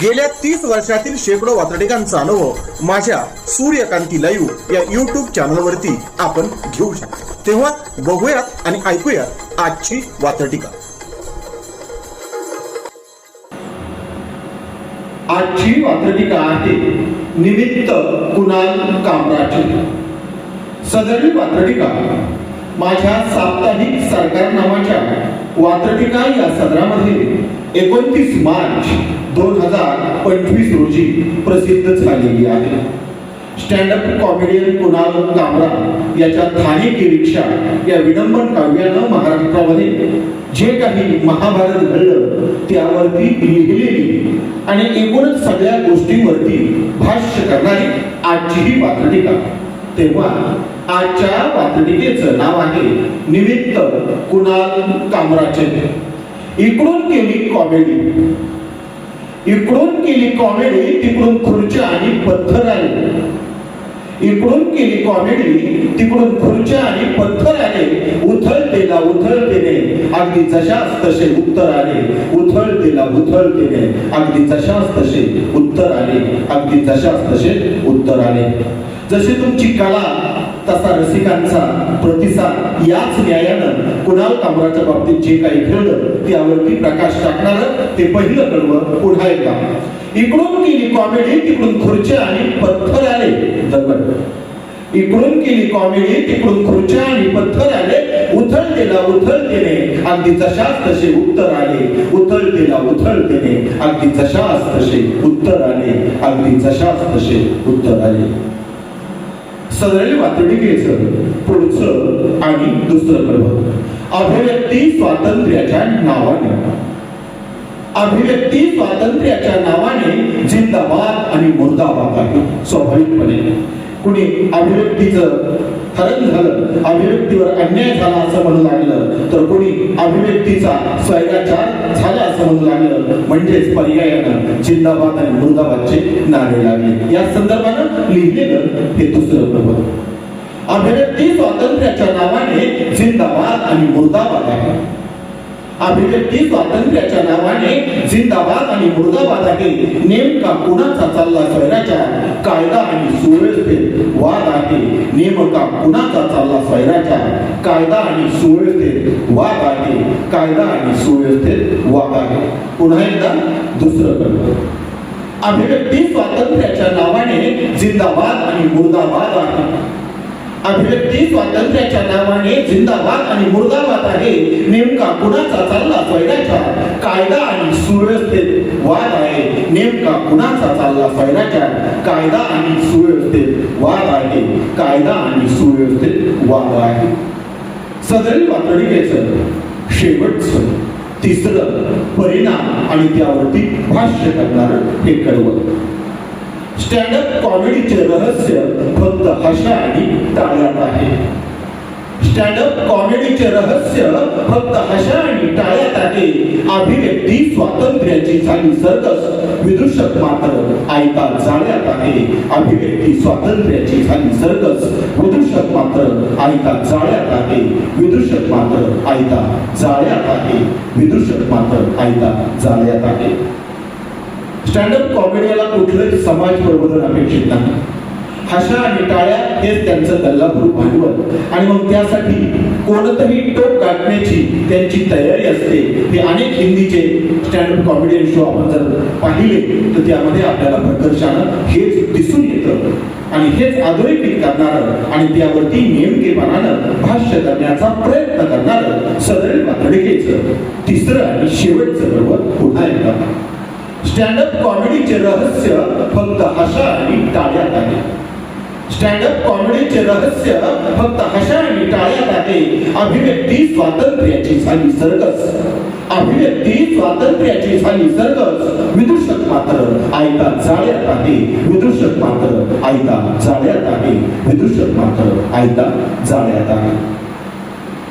गेल्या तीस वर्षातील शेकडो वातडिकांचा अनुभव माझ्या सूर्यकांती लाईव्ह या युट्यूब चॅनलवरती आपण घेऊ शकतो. तेव्हा बघूयात आणि ऐकूयात आजची वातडिका आजची वात्रटिका आहे निमित्त कुणाल कामराचे सदरी वात्रटिका. माझ्या साप्ताहिक सरकार नावाच्या वात्रटिका या सदरामध्ये एकोणतीस मार्च दोन हजार पंचवीस रोजी प्रसिद्ध झालेली आहे. स्टँडअप कॉमेडियन कुणाल कामरा याच्या थाने की रिक्षा या विडंबन काव्यानं महाराष्ट्रामध्ये जे काही महाभारत घडलं त्यावरती लिहिलेली आणि एकूणच सगळ्या गोष्टींवरती भाष्य करणारी आजची ही वात्रटिका तेव्हा आजच्या वात्रटिकेचं नाव आहे निमित्त कुणाल कामराचे. इकडून केली कॉमेडी इकडून केली कॉमेडी तिकडून खुर्च्या आणि पत्थर आले इकडून केली कॉमेडी तिकडून खुर्च्या आणि पत्थर आले उथळतेला उथळतेने अगदी जशास तसे उत्तर आले उथळतेला उथळतेने अगदी जशास तसे उत्तर आले अगदी जशास तसे उत्तर आले जसे तुमची कला तसा रसिकांचा प्रतिसाद याच न्यायानं कुणाल कामराच्या बाबतीत जे काही घडलं त्यावरती प्रकाश टाकणार ते पहिलं कडवं पुन्हा एकदा इकडून केली कॉमेडी तिकडून खुर्च्या आणि पत्थर आले. दगड. इकडून केली कॉमेडी तिकडून खुर्च्या आणि पत्थर आले. उथळतेला उथळतेने अगदी जशास तसे उत्तर आले. उथळतेला उथळतेने अगदी जशास तसे उत्तर आले. अगदी जशास तसे उत्तर आले. सदरील वातडिकेचं पुढचं आणि दुसरं कडवं अभिव्यक्ती स्वातंत्र्याच्या नावाने. अभिव्यक्ती स्वातंत्र्याच्या नावाने जिंदाबाद आणि मुर्दाबाद आहे स्वाभाविकपणे. कुणी अभिव्यक्तीचं हरण झालं अभिव्यक्तीवर अन्याय झाला असं म्हणू लागलं तर कोणी अभिव्यक्तीचा स्वैराचार झाला असं म्हणू लागलं म्हणजेच पर्यायानं जिंदाबाद आणि मुर्दाबादचे नारे लागले. या संदर्भानं लिहिलेलं हे दुसरं अभिव्यक्ती स्वातंत्र्याच्या नावाने जिंदाबाद आणि मुर्दाबाद आहे. अभिव्यक्ती स्वातंत्र्याच्या नावाने जिंदाबाद आणि मुर्दाबाद आहे. नेमका कुणाचा चालला स्वैराचार? कायदा आणि सुव्यवस्थेत वाद आहे. नेमका कुणाचा चालला स्वैराचार? कायदा आणि सुव्यवस्थेत वाद आहे. कायदा आणि सुव्यवस्थेत वाद आहे. पुन्हा एकदा दुसरं कळलं अभिव्यक्ती स्वातंत्र्याच्या नावाने जिंदाबाद आणि मुर्दाबाद आहे. अभिव्यक्ती स्वातंत्र्याच्या नावाने जिंदाबाद आणि मुर्दाबाद आहे. नेमका कुणाचा चालला स्वैराचार कायदा आणि सुव्यवस्थेत वाद आहे. नेमका कुणाचा चालला स्वैराचार कायदा आणि सुव्यवस्थेत वाद आहे. कायदा आणि सुव्यवस्थेत वाद आहे. सदरील वातडिकेचं शेवटचं तिसरं परिणाम आणि त्यावरती भाष्य करणार हे कळवत स्टँडअप कॉमेडीचे रहस्य फक्त हशा आणि टाळ्यात आहे. स्टँडअप कॉमेडीचे रहस्य फक्त हशा आणि टाळ्यात आहे. अभिव्यक्ती स्वातंत्र्याची झाली सर्कस. विदूषक मात्र ऐका जाळ्यात आहे. अभिव्यक्ती स्वातंत्र्याची झाली सर्कस. विदूषक मात्र ऐका जाळ्यात आहे. विदूषक मात्र ऐका जाळ्यात आहे. विदूषक मात्र ऐका जाळ्यात आहे. स्टँडअप कॉमेडियाला कुठलंच समाज प्रबोधन अपेक्षित नाही. हशा आणि टाळ्या हेच त्यांचं कल्लाभूर भांडवल. आणि मग त्यासाठी कोणतंही टोक गाठण्याची त्यांची तयारी असते. हे अनेक हिंदीचे स्टँडअप कॉमेडियन शो आपण जर पाहिले तर त्यामध्ये आपल्याला प्रकर्षानं हेच दिसून येतं. आणि हेच अधोरेखित करणारं आणि त्यावरती नेमकेपणानं भाष्य करण्याचा प्रयत्न करणारं सदैव मातडिकेचं तिसरं आणि शेवटचं पर्व पुन्हा एकदा. स्टँडअप कॉमेडीचे रहस्य फक्त हशा आणि टाळ्यात आहे. स्टँडअप कॉमेडीचे रहस्य फक्त हशा आणि टाळ्यात आहे. अभिव्यक्ती स्वातंत्र्याची झाली सर्कस. अभिव्यक्ती स्वातंत्र्याची झाली सर्कस. विदूषक मात्र आयता जाळ्यात आहे. विदूषक मात्र आयता जाळ्यात आहे. विदूषक मात्र आयता जाळ्यात आहे.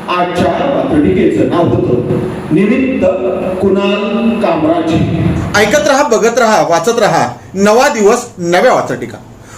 आजच्या पत्रिकेचं नाव होतं निमित्त कुणाल कामराजी. ऐकत रहा बघत रहा वाचत रहा. नवा दिवस नव्या वाचटिका.